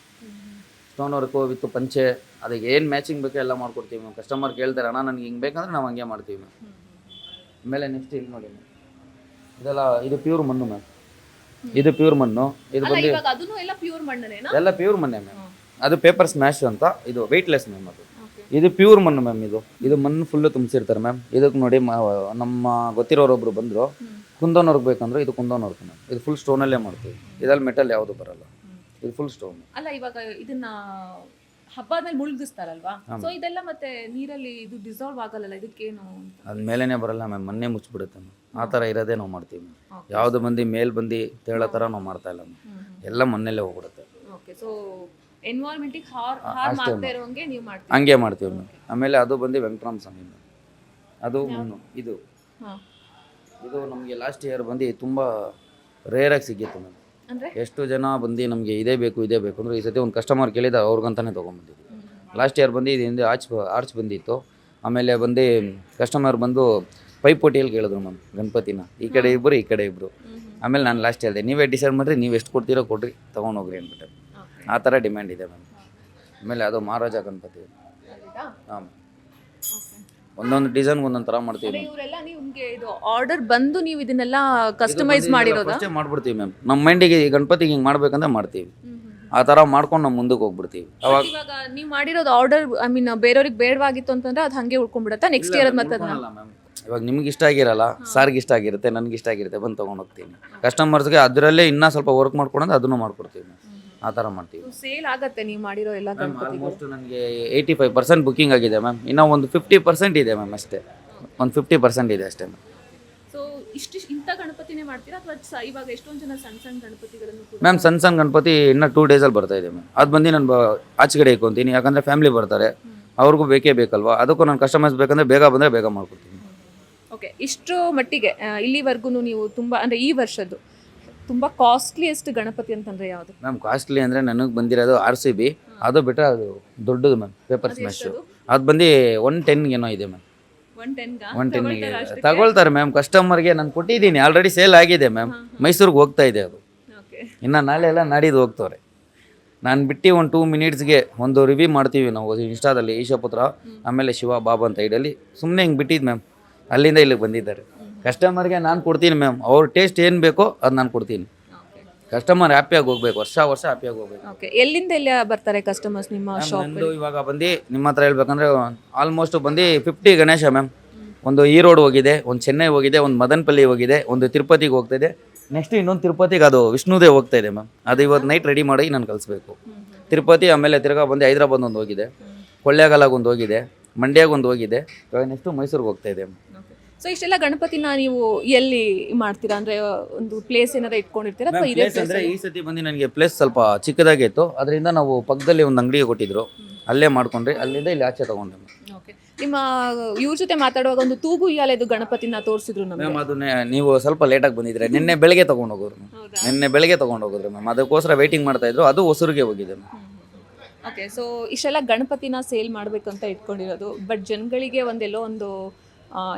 ಸ್ಟೋನ್ ವರ್ಕು ವಿತ್ ಪಂಚೆ ಅದಕ್ಕೆ ಏನು ಮ್ಯಾಚಿಂಗ್ ಬೇಕೋ ಎಲ್ಲ ಮಾಡ್ಕೊಡ್ತೀವಿ ಮ್ಯಾಮ್ ಕಸ್ಟಮರ್ ಕೇಳ್ತಾರೆ ಅಣ್ಣ ನನಗೆ ಹಿಂಗೆ ಬೇಕಂದ್ರೆ ನಾವು ಹಂಗೆ ಮಾಡ್ತೀವಿ ಮ್ಯಾಮ್ ಆಮೇಲೆ ನೆಕ್ಸ್ಟ್ ಇಲ್ಲಿ ನೋಡಿ ಮ್ಯಾಮ್ ಇದೆಲ್ಲ ಇದು ಪ್ಯೂರ್ ಮಣ್ಣು ಮ್ಯಾಮ್ ಇದು ಪ್ಯೂರ್ ಮಣ್ಣು. ಇದು ಬಂದು
ಎಲ್ಲ ಪ್ಯೂರ್
ಮಣ್ಣೆ ಮ್ಯಾಮ್ ಅದು ಪೇಪರ್ ಸ್ಮ್ಯಾಶ್ ಅಂತ ಇದು ವೆಯ್ಟ್ಲೆಸ್ ಮ್ಯಾಮ್ ಅದು. ಇದು ಪ್ಯೂರ್ ಮಣ್ಣು ಮ್ಯಾಮ್ ಇದು. ಇದು ಮಣ್ಣು ಫುಲ್ಲು ತುಂಬಿಸಿರ್ತಾರೆ ಮ್ಯಾಮ್ ಇದಕ್ಕೆ ನೋಡಿ ಮ- ನಮ್ಮ ಗೊತ್ತಿರೋರೊಬ್ರು ಬಂದರು ಕುಂದೋನವ್ರಿಗೆ ಬೇಕಂದ್ರೆ ಇದು ಕುಂದೋನವ್ರಿಗೆ ಮ್ಯಾಮ್ ಇದು ಫುಲ್ ಸ್ಟೋನಲ್ಲೇ ಮಾಡ್ತೀವಿ. ಇದರಲ್ಲಿ ಮೆಟಲ್ ಯಾವುದು ಬರಲ್ಲ. ಇದು ಫುಲ್ ಸ್ಟೋನ್
ಅಲ್ಲ ಇವಾಗ ಇದನ್ನ ಹಬ್ಬ ಆದ್ಮೇಲೆ ಮುಳುಗಿಸ್ತಾರಲ್ವಾ ಸೊ ಇದೆಲ್ಲ ಮತ್ತೆ ನೀರಲ್ಲಿ ಇದು ಡಿಸಾಲ್ವ್ ಆಗಲ್ಲ ಇದಕ್ಕೇನು ಅಂತ?
ಅದ್ ಮೇಲೇನೆ ಬರಲ್ಲ ಮ್ಯಾಮ್ ಮೊನ್ನೆ ಮುಚ್ಚಿಬಿಡುತ್ತೆ ಮ್ಯಾಮ್ ಆ ಥರ ಇರೋದೇ ನಾವು ಮಾಡ್ತೀವಿ ಮ್ಯಾಮ್ ಯಾವುದು ಬಂದು ಮೇಲ್ ಬಂದು ತೇಳೋ ಥರ ನಾವು ಮಾಡ್ತಾ ಇಲ್ಲ ಮ್ಯಾಮ್ ಎಲ್ಲ ಮಣ್ಣಲ್ಲೇ ಹೋಗ್ಬಿಡುತ್ತೆ.
ಓಕೆ ಸೊ ಎನ್ವೈರ್ಮೆಂಟಿಗೆ ಹಾರ್ ಹಾರ್ಮ್ ಆಗದೆ ಇರೋಂಗೆ ನೀವು ಮಾಡ್ತೀವಿ
ಹಂಗೆ ಮಾಡ್ತೀವಿ ಆಮೇಲೆ ಅದು ಬಂದು ವೆಂಕಟರಾಮ ಸ್ವಾಮಿ ಅದು ಮಣ್ಣು ಇದು.
ಹಾಂ.
ಇದು ನಮಗೆ ಲಾಸ್ಟ್ ಇಯರ್ ಬಂದು ತುಂಬ ರೇರಾಗಿ ಸಿಕ್ಕಿತ್ತು ಮ್ಯಾಮ್
ಅಂದ್ರೆ?
ಎಷ್ಟು ಜನ ಬಂದು ನಮಗೆ ಇದೇ ಬೇಕು ಇದೇ ಬೇಕು ಅಂದರೆ ಈ ಸತಿ ಒಂದು ಕಸ್ಟಮರ್ ಕೇಳಿದ ಅವ್ರಿಗಂತಾನೆ ತೊಗೊಂಬಂದಿದ್ವಿ ಲಾಸ್ಟ್ ಇಯರ್ ಬಂದು ಇದು ಹಿಂದೆ ಆರ್ಚ್ ಆರ್ಚ್ ಬಂದಿತ್ತು. ಆಮೇಲೆ ಬಂದು ಕಸ್ಟಮರ್ ಬಂದು ಪೈಪೋಟಿಯಲ್ಲಿ ಕೇಳಿದ್ರು ಮ್ಯಾಮ್ ಗಣಪತಿನ. ಈ ಕಡೆ ಇಬ್ಬರು ಈ ಕಡೆ ಇಬ್ಬರು ಆಮೇಲೆ ನಾನು ಲಾಸ್ಟ್ ಹೇಳಿದೆ ನೀವೇ ಡಿಸೈಡ್ ಮಾಡಿರಿ ನೀವು ಎಷ್ಟು ಕೊಡ್ತೀರೋ ಕೊಡ್ರಿ ತೊಗೊಂಡೋಗ್ರಿ ಅಂದ್ಬಿಟ್ಟು. ಆ ಥರ ಡಿಮ್ಯಾಂಡ್ ಇದೆ ಮ್ಯಾಮ್ ಆಮೇಲೆ ಅದು ಮಹಾರಾಜ ಗಣಪತಿ. ಹಾಂ ಒಂದೊಂದು ಡಿಸೈನ್ ಒಂದೊಂದು ಥರ ಮಾಡ್ತೀವಿ
ಅಂದ್ರೆ ಇವರೆಲ್ಲ ನಿಮ್ಗೆ ಇದು ಆರ್ಡರ್ ಬಂದು ನೀವು ಇದನ್ನೆಲ್ಲ ಕಸ್ಟಮೈಸ್ ಮಾಡಿರೋದು?
ಅಷ್ಟೇ ಮಾಡ್ಬಿಡ್ತೀವಿ ಮ್ಯಾಮ್ ನಮ್ಮ ಮೈಂಡಿಗೆ ಈ ಗಣಪತಿಗೆ ಹಿಂಗೆ ಮಾಡ್ಬೇಕಂದ್ರೆ ಮಾಡ್ತೀವಿ. ಆ ಥರ ಮಾಡ್ಕೊಂಡು ನಾವು ಮುಂದಕ್ಕೆ ಹೋಗ್ಬಿಡ್ತೀವಿ. ಅವಾಗ
ಇವಾಗ ನೀವು ಮಾಡಿರೋದು ಆರ್ಡರ್ ಐ ಮೀನ್ ಬೇರೆಯವ್ರಿಗೆ ಬೇಡವಾಗಿತ್ತು ಅಂತಂದ್ರೆ ಅದು ಹಂಗೆ ಉಳ್ಕೊಂಡ್ಬಿಡುತ್ತಾ? ನೆಕ್ಸ್ಟ್ ಇಯರ್ ಮತ್ತೆ ಅದನ್ನ
ಅಲ್ಲ ಮ್ಯಾಮ್ ಇವಾಗ ನಿಮ್ಗೆ ಇಷ್ಟ ಆಗಿರಲ್ಲ ಸಾರ್ಗೆ ಇಷ್ಟ ಆಗಿರುತ್ತೆ ನನಗೆ ಇಷ್ಟ ಆಗಿರುತ್ತೆ ಬಂದು ತೊಗೊಂಡು ಹೋಗ್ತೀನಿ. ಕಸ್ಟಮರ್ಸ್ಗೆ ಅದರಲ್ಲೇ ಇನ್ನೂ ಸ್ವಲ್ಪ ವರ್ಕ್ ಮಾಡ್ಕೊಂಡು ಅದನ್ನು ಮಾಡ್ಕೊಡ್ತೀವಿ ಮ್ಯಾಮ್ ಆ ಥರ ಮಾಡ್ತೀವಿ.
ಸೇಲ್ ಆಗುತ್ತೆ ನೀವು ಮಾಡಿರೋ ಎಲ್ಲ ಗಣಪತಿ
ಆಲ್ಮೋಸ್ಟ್ ನನಗೆ ಏಯ್ಟಿ ಫೈವ್ ಪರ್ಸೆಂಟ್ ಬುಕ್ಕಿಂಗ್ ಆಗಿದೆ ಮ್ಯಾಮ್ ಇನ್ನೂ ಒಂದು ಫಿಫ್ಟಿ ಪರ್ಸೆಂಟ್ ಇದೆ ಮ್ಯಾಮ್ ಅಷ್ಟೇ. ಒಂದು ಫಿಫ್ಟಿ ಪರ್ಸೆಂಟ್ ಇದೆ ಅಷ್ಟೇ ಮ್ಯಾಮ್
ಸೊ ಇಷ್ಟು ಇಂಥ ಗಣಪತಿನೇ ಮಾಡ್ತೀರಾ? ಅಥವಾ ಇವಾಗ ಎಷ್ಟೊಂದು ಜನ ಸಣ್ಣ ಸಣ್ಣ ಗಣಪತಿಗಳನ್ನು ಕೂಡ
ಮ್ಯಾಮ್ ಸಣ್ಣ ಸಣ್ಣ ಗಣಪತಿ ಇನ್ನೂ ಟೂ ಡೇಸಲ್ಲಿ ಬರ್ತಾ ಇದೆ ಮ್ಯಾಮ್ ಅದು ಬಂದು ನಾನು ಬ- ಆಚೆ ಕಡೆ ಯಾಕಂದರೆ ಫ್ಯಾಮಿಲಿ ಬರ್ತಾರೆ. ಅವ್ರಿಗೂ ಬೇಕೇ ಬೇಕಲ್ವಾ? ಅದಕ್ಕೂ ನಾನು ಕಸ್ಟಮೈಸ್ ಬೇಕಂದ್ರೆ ಬೇಗ ಬಂದರೆ ಬೇಗ ಮಾಡ್ಕೊಡ್ತೀನಿ.
ಓಕೆ ಇಷ್ಟು ಮಟ್ಟಿಗೆ ಇಲ್ಲಿವರೆಗೂ ನೀವು ತುಂಬ ಅಂದರೆ ಈ ವರ್ಷದ್ದು ತುಂಬ ಎಷ್ಟು ಗಣಪತಿ ಅಂತಂದ್ರೆ ಯಾವುದು?
ಮ್ಯಾಮ್ ಕಾಸ್ಟ್ಲಿ ಅಂದರೆ ನನಗೆ ಬಂದಿರೋದು ಆರ್ ಸಿ ಬಿ ಅದು ಬಿಟ್ಟರೆ ಅದು ದೊಡ್ಡದು ಮ್ಯಾಮ್ ಪೇಪರ್ ಸ್ಮ್ಯಾಶ್ ಅದು ಬಂದು ಒನ್ ಟೆನ್ ಏನೋ ಇದೆ ಮ್ಯಾಮ್
ಒನ್ ಟೆನ್
ಒನ್ ಟೆನ್ಗೆ ತಗೊಳ್ತಾರೆ ಮ್ಯಾಮ್ ಕಸ್ಟಮರ್ಗೆ ನಾನು ಕೊಟ್ಟಿದ್ದೀನಿ ಆಲ್ರೆಡಿ ಸೇಲ್ ಆಗಿದೆ ಮ್ಯಾಮ್ ಮೈಸೂರಿಗೆ ಹೋಗ್ತಾ ಇದೆ ಅದು. ಇನ್ನು ನಾಳೆ ಎಲ್ಲ ನಾಡಿದ್ದು ಹೋಗ್ತವ್ರೆ. ನಾನು ಬಿಟ್ಟು ಒಂದು ಟೂ ಮಿನಿಟ್ಸ್ಗೆ ಒಂದು ರಿವ್ಯೂ ಮಾಡ್ತೀವಿ ನಾವು ಇನ್ಸ್ಟಾದಲ್ಲಿ ಈಶಾಪುತ್ರ ಆಮೇಲೆ ಶಿವ ಬಾಬಾ ಅಂತ ಇಡಲ್ಲಿ ಸುಮ್ಮನೆ ಹಿಂಗೆ ಬಿಟ್ಟಿದ್ದು ಮ್ಯಾಮ್ ಅಲ್ಲಿಂದ ಇಲ್ಲಿಗೆ ಬಂದಿದ್ದಾರೆ. ಕಸ್ಟಮರ್ಗೆ ನಾನು ಕೊಡ್ತೀನಿ ಮ್ಯಾಮ್ ಅವ್ರ ಟೇಸ್ಟ್ ಏನು ಬೇಕೋ ಅದು ನಾನು ಕೊಡ್ತೀನಿ. ಕಸ್ಟಮರ್ ಹ್ಯಾಪಿಯಾಗಿ ಹೋಗ್ಬೇಕು ವರ್ಷ ವರ್ಷ ಹ್ಯಾಪಿಯಾಗಿ ಹೋಗ್ಬೇಕು.
ಓಕೆ ಎಲ್ಲಿಂದ ಎಲ್ಲ ಬರ್ತಾರೆ ಕಸ್ಟಮರ್ಸ್ ನಿಮ್ಮ ಶಾಪ್
ನಂದು ಇವಾಗ ಬಂದು ನಿಮ್ಮ ಹತ್ರ ಹೇಳ್ಬೇಕಂದ್ರೆ ಆಲ್ಮೋಸ್ಟ್ ಬಂದು ಫಿಫ್ಟಿ ಗಣೇಶ ಮ್ಯಾಮ್ ಒಂದು ಈರೋಡ್ ಹೋಗಿದೆ ಒಂದು ಚೆನ್ನೈ ಹೋಗಿದೆ ಒಂದು ಮದನಪಲ್ಲಿ ಹೋಗಿದೆ ಒಂದು ತಿರುಪತಿಗೆ ಹೋಗ್ತಿದೆ. ನೆಕ್ಸ್ಟ್ ಇನ್ನೊಂದು ತಿರುಪತಿಗೆ ಅದು ವಿಷ್ಣುದೇ ಹೋಗ್ತಾ ಇದೆ ಮ್ಯಾಮ್ ಅದು ಇವತ್ತು ನೈಟ್ ರೆಡಿ ಮಾಡಿ ನಾನು ಕಳಿಸ್ಬೇಕು. ತಿರುಪತಿ ಆಮೇಲೆ ತಿರ್ಗಾ ಬಂದು ಹೈದ್ರಾಬಾದ್ ಒಂದು ಹೋಗಿದೆ. ಕೊಳ್ಳೇಗಾಲಾಗ ಒಂದು ಹೋಗಿದೆ. ಮಂಡ್ಯಾಗ ಒಂದು ಹೋಗಿದೆ. ಇವಾಗ ನೆಕ್ಸ್ಟು ಮೈಸೂರಿಗೆ ಹೋಗ್ತಾ ಇದೆ
ಸೊ ಇಷ್ಟೆಲ್ಲ ಗಣಪತಿನ ನೀವು ಎಲ್ಲಿ ಮಾಡ್ತೀರಾ? ಅಂದ್ರೆ ಒಂದು ಪ್ಲೇಸ್ ಏನಾರ ಇಟ್ಕೊಂಡಿರ್ತೀರಾ? ಅಥವಾ ಇದೇ
ಪ್ಲೇಸ್ ಅಂದರೆ ಈ ಸತಿ ಬಂದು ನನಗೆ ಪ್ಲೇಸ್ ಸ್ವಲ್ಪ ಚಿಕ್ಕದಾಗೆ ಇತ್ತು. ಅದರಿಂದ ನಾವು ಪಕ್ಕದಲ್ಲಿ ಒಂದು ಅಂಗಡಿಗೆ ಕೊಟ್ಟಿದ್ರು. ಅಲ್ಲೇ ಮಾಡ್ಕೊಂಡ್ರಿ. ಅಲ್ಲಿಂದ ಇಲ್ಲಿ ಆಚೆ ತಗೊಂಡ್ರಿ.
ಓಕೆ ನಿಮ್ಮ ಇವ್ರ ಜೊತೆ ಮಾತಾಡುವಾಗ ಒಂದು ತೂಗು ಉಯ್ಯಾಲೆದು ಗಣಪತಿನ ತೋರಿಸಿದ್ರು ನಮಗೆ.
ಮ್ಯಾಮ್ ಅದನ್ನೇ ನೀವು ಸ್ವಲ್ಪ ಲೇಟಾಗಿ ಬಂದಿದ್ರೆ. ನಿನ್ನೆ ಬೆಳಗ್ಗೆ ತಗೊಂಡು ಹೋಗೋರು ನಿನ್ನೆ ಬೆಳಗ್ಗೆ ತಗೊಂಡು ಹೋಗೋರು ಮ್ಯಾಮ್ ಅದಕ್ಕೋಸ್ಕರ ವೇಟಿಂಗ್ ಮಾಡ್ತಾ ಇದ್ರು. ಅದು ಹೊಸೂರಿಗೆ ಹೋಗಿದೆ ಮ್ಯಾಮ್
ಓಕೆ ಸೊ ಇಷ್ಟೆಲ್ಲ ಗಣಪತಿನ ಸೇಲ್ ಮಾಡಬೇಕಂತ ಇಟ್ಕೊಂಡಿರೋದು. ಬಟ್ ಜನಗಳಿಗೆ ಒಂದೆಲ್ಲೋ ಒಂದು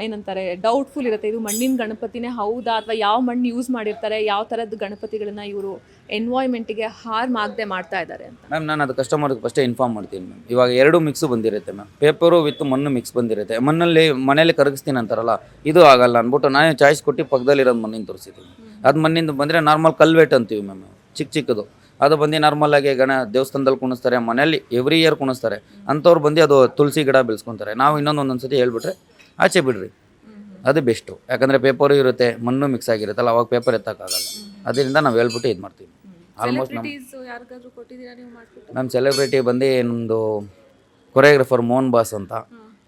ಏನಂತಾರೆ ಡೌಟ್ಫುಲ್ ಇರುತ್ತೆ. ಇದು ಮಣ್ಣಿನ ಗಣಪತಿನೇ ಹೌದಾ ಅಥವಾ ಯಾವ ಮಣ್ಣು ಯೂಸ್ ಮಾಡಿರ್ತಾರೆ ಯಾವ ಥರದ್ದು ಗಣಪತಿಗಳನ್ನ ಇವರು ಎನ್ವಾಯ್ಮೆಂಟಿಗೆ ಹಾರ್ಮ್ ಆಗದೆ ಮಾಡ್ತಾ ಇದ್ದಾರೆ ಅಂತ.
ಮ್ಯಾಮ್ ನಾನು ಅದು ಕಸ್ಟಮರ್ಗೆ ಫಸ್ಟೇ ಇನ್ಫಾರ್ಮ್ ಮಾಡ್ತೀನಿ ಮ್ಯಾಮ್ ಇವಾಗ ಎರಡು ಮಿಕ್ಸ್ ಬಂದಿರುತ್ತೆ ಮ್ಯಾಮ್ ಪೇಪರು ವಿತ್ ಮಣ್ಣು ಮಿಕ್ಸ್ ಬಂದಿರುತ್ತೆ. ಮಣ್ಣಲ್ಲಿ ಮನೇಲಿ ಕರಗಿಸ್ತೀನಿ ಅಂತಾರಲ್ಲ ಇದು ಆಗಲ್ಲ ಅಂದ್ಬಿಟ್ಟು ನಾನೇ ಚಾಯ್ಸ್ ಕೊಟ್ಟು ಪಕ್ಕದಲ್ಲಿರೋದು ಮಣ್ಣಿನ ತೋರಿಸಿದ್ದೀನಿ. ಅದು ಮಣ್ಣಿಂದ ಬಂದರೆ ನಾರ್ಮಲ್ ಕಲ್ವೆಟ್ ಅಂತೀವಿ ಮ್ಯಾಮ್ ಚಿಕ್ಕ ಚಿಕ್ಕದು. ಅದು ಬಂದು ನಾರ್ಮಲ್ ಆಗಿ ಗಣ ದೇವಸ್ಥಾನದಲ್ಲಿ ಕುಣಿಸ್ತಾರೆ ಮನೇಲಿ ಎವ್ರಿ ಇಯರ್ ಕುಣಿಸ್ತಾರೆ. ಅಂಥವ್ರು ಬಂದು ಅದು ತುಳಸಿ ಗಿಡ ಬೆಳೆಸ್ಕೊತಾರೆ. ನಾವು ಇನ್ನೊಂದು ಒಂದೊಂದು ಸತಿ ಹೇಳ್ಬಿಟ್ರೆ ಆಚೆ ಬಿಡ್ರಿ. ಅದು ಬೆಸ್ಟು. ಯಾಕಂದರೆ ಪೇಪರು ಇರುತ್ತೆ ಮಣ್ಣು ಮಿಕ್ಸ್ ಆಗಿರುತ್ತಲ್ಲ ಅವಾಗ ಪೇಪರ್ ಎತ್ತಕ್ಕಾಗಲ್ಲ. ಅದರಿಂದ ನಾವು ಹೇಳ್ಬಿಟ್ಟು ಇದು ಮಾಡ್ತೀವಿ. ಆಲ್ಮೋಸ್ಟ್ ನಮ್ಮ ನಮ್ಮ ಸೆಲೆಬ್ರಿಟಿ ಬಂದು ನಮ್ಮದು ಕೊರಿಯೋಗ್ರಾಫರ್ ಮೋಹನ್ ಬಾಸ್ ಅಂತ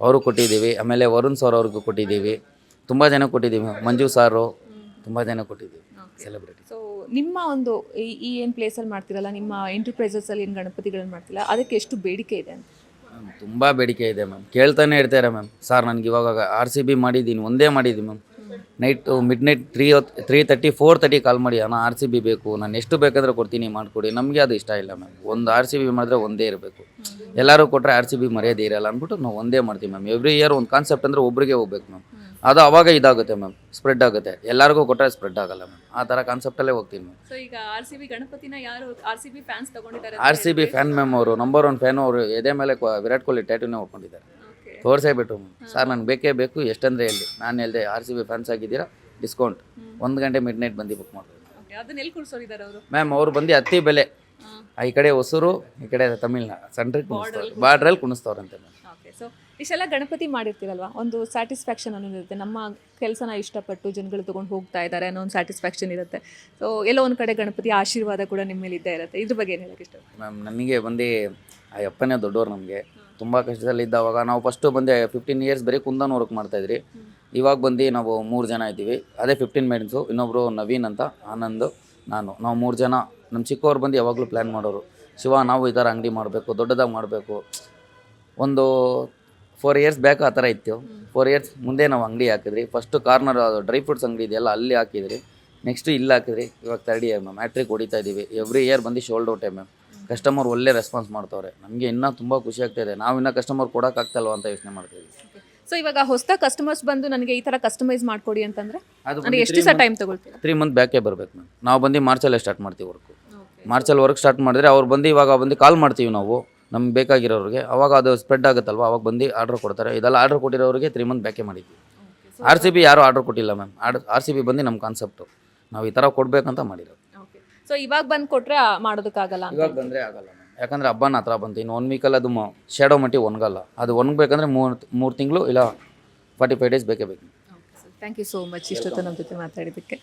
ಅವರು ಕೊಟ್ಟಿದ್ದೀವಿ. ಆಮೇಲೆ ವರುಣ್ ಸರ್ ಅವ್ರಿಗೂ ಕೊಟ್ಟಿದ್ದೀವಿ. ತುಂಬ ಜನ ಕೊಟ್ಟಿದ್ದೀವಿ. ಮಂಜು ಸಾರು ತುಂಬ ಜನ ಕೊಟ್ಟಿದ್ದೀವಿ ಸೆಲೆಬ್ರಿಟಿ
ಸೊ ನಿಮ್ಮ ಒಂದು ಈ- ಏನು ಪ್ಲೇಸಲ್ಲಿ ಮಾಡ್ತಿರಲ್ಲ ನಿಮ್ಮ ಎಂಟರ್ಪ್ರೈಸಸಲ್ಲಿ ಏನು ಗಣಪತಿಗಳನ್ನ ಮಾಡ್ತಿಲ್ಲ ಅದಕ್ಕೆ ಎಷ್ಟು ಬೇಡಿಕೆ ಇದೆ ಅಂತ?
ಮ್ಯಾಮ್, ತುಂಬ ಬೇಡಿಕೆ ಇದೆ ಮ್ಯಾಮ್. ಕೇಳ್ತಾನೆ ಇರ್ತಾರೆ ಮ್ಯಾಮ್. ಸರ್, ನನಗೆ ಇವಾಗ ಆರ್ ಸಿ ಬಿ ಮಾಡಿದ್ದೀನಿ ಒಂದೇ ಮಾಡಿದ್ದೀನಿ ma'am. Night midnight three three thirty four thirty call ಮಾಡಿ, ಅಣ್ಣ ಆರ್ ಸಿ ಬಿ ಬೇಕು, ನಾನು ಎಷ್ಟು ಬೇಕಾದರೂ ಕೊಡ್ತೀನಿ, ಮಾಡಿಕೊಡಿ. ನಮಗೆ ಅದು ಇಷ್ಟ ಇಲ್ಲ ಮ್ಯಾಮ್. ಒಂದು ಆರ್ ಸಿ ಬಿ ಮಾಡಿದ್ರೆ ಒಂದೇ ಇರಬೇಕು. ಎಲ್ಲರೂ ಕೊಟ್ಟರೆ ಆರ್ ಸಿ ಬಿ ಮರ್ಯಾದೆ ಇರಲ್ಲ ಅಂದ್ಬಿಟ್ಟು ನಾವು ಒಂದೇ ಮಾಡ್ತೀವಿ ಮ್ಯಾಮ್. ಎವ್ರಿ ಇಯರ್ ಒಂದು ಕಾನ್ಸೆಪ್ಟ್ ಅಂದರೆ ಒಬ್ಬರಿಗೆ ಹೋಗ್ಬೇಕು ಮ್ಯಾಮ್. ಅದು ಅವಾಗ ಇದಾಗುತ್ತೆ ಮ್ಯಾಮ್ ಸ್ಪ್ರೆಡ್ ಆಗುತ್ತೆ. ಎಲ್ಲರಿಗೂ ಕೊಟ್ಟರೆ ಸ್ಪ್ರೆಡ್ ಆಗಲ್ಲ ಮ್ಯಾಮ್. ಆ ಥರ ಕಾನ್ಸೆಪ್ಟಲ್ಲೇ ಹೋಗ್ತೀನಿ ಮ್ಯಾಮ್.
ಸೊ ಈಗ ಆರ್ ಸಿ ಬಿ ಗಣಪತಿನ ಯಾರು ಆರ್ ಸಿ ಬಿ ಫ್ಯಾನ್ಸ್ ತಗೊಂಡಿದ್ದಾರೆ
R C B fan ma'am ಅವರು ನಂಬರ್ ಒನ್ ಫ್ಯಾನ್ ಅವರು ಎದೆ ಮೇಲೆ ಕ್ವ- ವಿರಾಟ್ ಕೊಹ್ಲಿ ಟ್ಯಾಟೂನೇ ಹೊಡ್ಕೊಂಡಿದ್ದಾರೆ. ತೋರಿಸೇ ಬಿಟ್ಟು ಸರ್ ನನಗೆ ಬೇಕೇ ಬೇಕು ಎಷ್ಟಂದ್ರೆ ಹೇಳಿ. ನಾನು ಹೇಳಿದೆ ಆರ್ ಸಿ ಬಿ ಫ್ಯಾನ್ಸ್ ಆಗಿದ್ದೀರಾ ಡಿಸ್ಕೌಂಟ್ ಒಂದು ಗಂಟೆ ಮಿಡ್ ನೈಟ್ ಬಂದು ಬುಕ್
ಅದನ್ನ ಎಲ್ಲಿ ಕೂರ್ಸೋರಿದ್ದಾರೆ ಅವರು?
ಮ್ಯಾಮ್ ಅವ್ರು ಬಂದು ಅತ್ತಿ ಬೆಲೆ. ಆ, ಈ ಕಡೆ ಹೊಸೂರು ಈ ಕಡೆ ತಮಿಳ್ನಾಡು ಸೆಂಟ್ರಿಗೆ ಕುಣಿಸ್ತಾರೆ. ಬಾರ್ಡ್ರಲ್ಲಿ ಕುಣಿಸ್ತವ್ರಂತೆ ಮ್ಯಾಮ್.
ಇಷ್ಟೆಲ್ಲ ಗಣಪತಿ ಮಾಡಿರ್ತೀರಲ್ವಾ? ಒಂದು ಸ್ಯಾಟಿಸ್ಫ್ಯಾಕ್ಷನ್ ಅನ್ನೋದು ಇರುತ್ತೆ ನಮ್ಮ ಕೆಲಸನ ಇಷ್ಟಪಟ್ಟು ಜನಗಳು ತೊಗೊಂಡು ಹೋಗ್ತಾ ಇದ್ದಾರೆ ಅನ್ನೋ ಒಂದು ಸ್ಯಾಟಿಸ್ಫ್ಯಾಕ್ಷನ್ ಇರುತ್ತೆ. ಸೊ ಎಲ್ಲೋ ಒಂದು ಕಡೆ ಗಣಪತಿ ಆಶೀರ್ವಾದ ಕೂಡ ನಿಮ್ಮ ಮೇಲೆ ಇದ್ದೇ ಇರುತ್ತೆ. ಇದ್ರ ಬಗ್ಗೆ ಏನು ಹೇಳಕ್ಕೆ ಇಷ್ಟ
ಮ್ಯಾಮ್, ನಮಗೆ ಬಂದು ಆ ಅಪ್ಪನೇ ದೊಡ್ಡವ್ರು ನಮಗೆ. ತುಂಬ ಕಷ್ಟದಲ್ಲಿ ಇದ್ದಾವಾಗ ನಾವು ಫಸ್ಟು ಬಂದೆ ಫಿಫ್ಟೀನ್ ಇಯರ್ಸ್ ಬರೀ ಕುಂದನ್ ವರ್ಕ್ ಮಾಡ್ತಾಯಿದ್ರಿ ಇವಾಗ ಬಂದು ನಾವು ಮೂರು ಜನ ಇದ್ದೀವಿ. ಅದೇ ಫಿಫ್ಟೀನ್ ಮಿನಿಟ್ಸು ಇನ್ನೊಬ್ಬರು ನವೀನ್ ಅಂತ, ಆನಂದ್, ನಾನು. ನಾವು ಮೂರು ಜನ. ನಮ್ಮ ಚಿಕ್ಕವ್ರು ಬಂದು ಯಾವಾಗಲೂ ಪ್ಲ್ಯಾನ್ ಮಾಡೋರು. ಶಿವ, ನಾವು ಈ ಥರ ಅಂಗಡಿ ಮಾಡಬೇಕು, ದೊಡ್ಡದಾಗಿ ಮಾಡಬೇಕು. ಒಂದು ಫೋರ್ ಇಯರ್ಸ್ ಬ್ಯಾಕ್ ಆ ಥರ ಇತ್ತು. ಫೋರ್ ಇಯರ್ಸ್ ಮುಂದೆ ನಾವು ಅಂಗಡಿ ಹಾಕಿದ್ರಿ. ಫಸ್ಟು ಕಾರ್ನರ್ ಡ್ರೈ ಫ್ರೂಟ್ಸ್ ಅಂಗಡಿ ಇದೆಯಲ್ಲ ಅಲ್ಲಿ ಹಾಕಿದ್ರಿ. ನೆಕ್ಸ್ಟು ಇಲ್ಲಿ ಹಾಕಿದ್ರಿ. ಇವಾಗ ತರ್ಡ್ ಇಯರ್ ಮ್ಯಾಮ್ ಮ್ಯಾಟ್ರಿಕ್ ಹೊಡಿತಾ ಇದ್ದೀವಿ ಎವ್ರಿ ಇಯರ್ ಬಂದು ಶೋಲ್ಡ್ ಔಟೇ ಮ್ಯಾಮ್ ಕಸ್ಟಮರ್ ಒಳ್ಳೆ ರೆಸ್ಪಾನ್ಸ್ ಮಾಡ್ತವ್ರೆ. ನಮಗೆ ಇನ್ನೂ ತುಂಬ ಖುಷಿ ಆಗ್ತಾ ಇದೆ. ನಾವು ಇನ್ನೂ ಕಸ್ಟಮರ್ ಕೊಡೋಕ್ಕಾಗ್ತಲ್ವ ಅಂತ ಯೋಚನೆ ಮಾಡ್ತೀವಿ
ಸೊ ಇವಾಗ ಹೊಸ ಕಸ್ಟಮರ್ಸ್ ಬಂದು ನನಗೆ ಈ ಥರ ಕಸ್ಟಮೈಸ್ ಮಾಡಿಕೊಡಿ ಅಂತಂದರೆ
ಅದು
ನನಗೆ ಎಷ್ಟು ದಿವಸ ಟೈಮ್ ತಗೊಳ್ತೀವಿ
ತ್ರೀ ಮಂತ್ ಬ್ಯಾಕೇ ಬರಬೇಕು ಮ್ಯಾಮ್ ನಾವು ಬಂದು ಮಾರ್ಚಲ್ಲೇ ಸ್ಟಾರ್ಟ್ ಮಾಡ್ತೀವಿ ವರ್ಕು ಮಾರ್ಚಲ್ಲಿ ವರ್ಕ್ ಸ್ಟಾರ್ಟ್ ಮಾಡಿದ್ರೆ ಅವ್ರು ಬಂದು ಇವಾಗ ಬಂದು ಕಾಲ್ ಮಾಡ್ತೀವಿ ನಾವು. ನಮ್ಗೆ ಬೇಕಾಗಿರೋರಿಗೆ ಅವಾಗ ಅದು ಸ್ಪ್ರೆಡ್ ಆಗುತ್ತಲ್ವ? ಅವಾಗ ಬಂದು ಆರ್ಡರ್ ಕೊಡ್ತಾರೆ. ಇದೆಲ್ಲ ಆರ್ಡರ್ ಕೊಟ್ಟಿರೋರಿಗೆ ತ್ರೀ ಮಂತ್ ಬ್ಯಾಕೆ ಮಾಡಿದ್ವಿ. ಆರ್ ಸಿ ಬಿ ಯಾರೂ ಆರ್ಡರ್ ಕೊಟ್ಟಿಲ್ಲ ma'am R R C B ಬಂದು ನಮ್ಮ ಕಾನ್ಸೆಪ್ಟು ನಾವು ಈ ಥರ ಕೊಡಬೇಕಂತ ಮಾಡಿರೋದು.
ಓಕೆ ಸೊ ಇವಾಗ ಬಂದು ಕೊಟ್ಟರೆ ಮಾಡೋದಕ್ಕಾಗಲ್ಲ
ಇವಾಗ ಬಂದರೆ ಆಗಲ್ಲ ಮ್ಯಾಮ್ ಯಾಕಂದರೆ ಹಬ್ಬನ ಹತ್ರ ಬಂತು. ಇನ್ನು ಒನ್ ವೀಕಲ್ಲಿ ಅದು ಮ ಶ್ಯಾಡೋ ಮಟ್ಟಿ ಒಣಗಲ್ಲ. ಅದು ಒಣಗಬೇಕಂದ್ರೆ ಮೂರು ಮೂರು ತಿಂಗಳು ಇಲ್ಲ ಫಾರ್ಟಿ ಫೈವ್ ಡೇಸ್ ಬೇಕೇ ಬೇಕು.
ಥ್ಯಾಂಕ್ ಯು ಸೋ ಮಚ್ ಇಷ್ಟೊತ್ತು ನಮ್ಮ ಜೊತೆ ಮಾತಾಡಿದ್ದಕ್ಕೆ.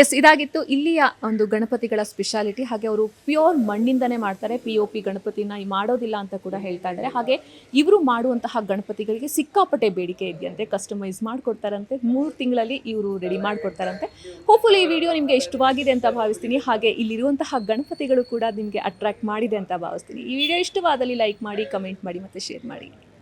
ಎಸ್ ಇದಾಗಿತ್ತು. ಇಲ್ಲಿಯ ಒಂದು ಗಣಪತಿಗಳ ಸ್ಪೆಷಾಲಿಟಿ ಹಾಗೆ ಅವರು ಪ್ಯೂರ್ ಮಣ್ಣಿಂದನೇ ಮಾಡ್ತಾರೆ. ಪಿ ಒ ಪಿ ಗಣಪತಿನ ಈ ಮಾಡೋದಿಲ್ಲ ಅಂತ ಕೂಡ ಹೇಳ್ತಾ ಇದ್ದಾರೆ. ಹಾಗೆ ಇವರು ಮಾಡುವಂತಹ ಗಣಪತಿಗಳಿಗೆ ಸಿಕ್ಕಾಪಟ್ಟೆ ಬೇಡಿಕೆ ಇದೆಯಂತೆ. ಕಸ್ಟಮೈಸ್ ಮಾಡಿಕೊಡ್ತಾರಂತೆ. ಮೂರು ತಿಂಗಳಲ್ಲಿ ಇವರು ರೆಡಿ ಮಾಡಿಕೊಡ್ತಾರಂತೆ. ಹೋಪ್ಫುಲಿ ಈ ವಿಡಿಯೋ ನಿಮಗೆ ಇಷ್ಟವಾಗಿದೆ ಅಂತ ಭಾವಿಸ್ತೀನಿ. ಹಾಗೆ ಇಲ್ಲಿರುವಂತಹ ಗಣಪತಿಗಳು ಕೂಡ ನಿಮಗೆ ಅಟ್ರಾಕ್ಟ್ ಮಾಡಿದೆ ಅಂತ ಭಾವಿಸ್ತೀನಿ. ಈ ವಿಡಿಯೋ ಇಷ್ಟವಾದಲ್ಲಿ ಲೈಕ್ ಮಾಡಿ ಕಮೆಂಟ್ ಮಾಡಿ ಮತ್ತು ಶೇರ್ ಮಾಡಿ.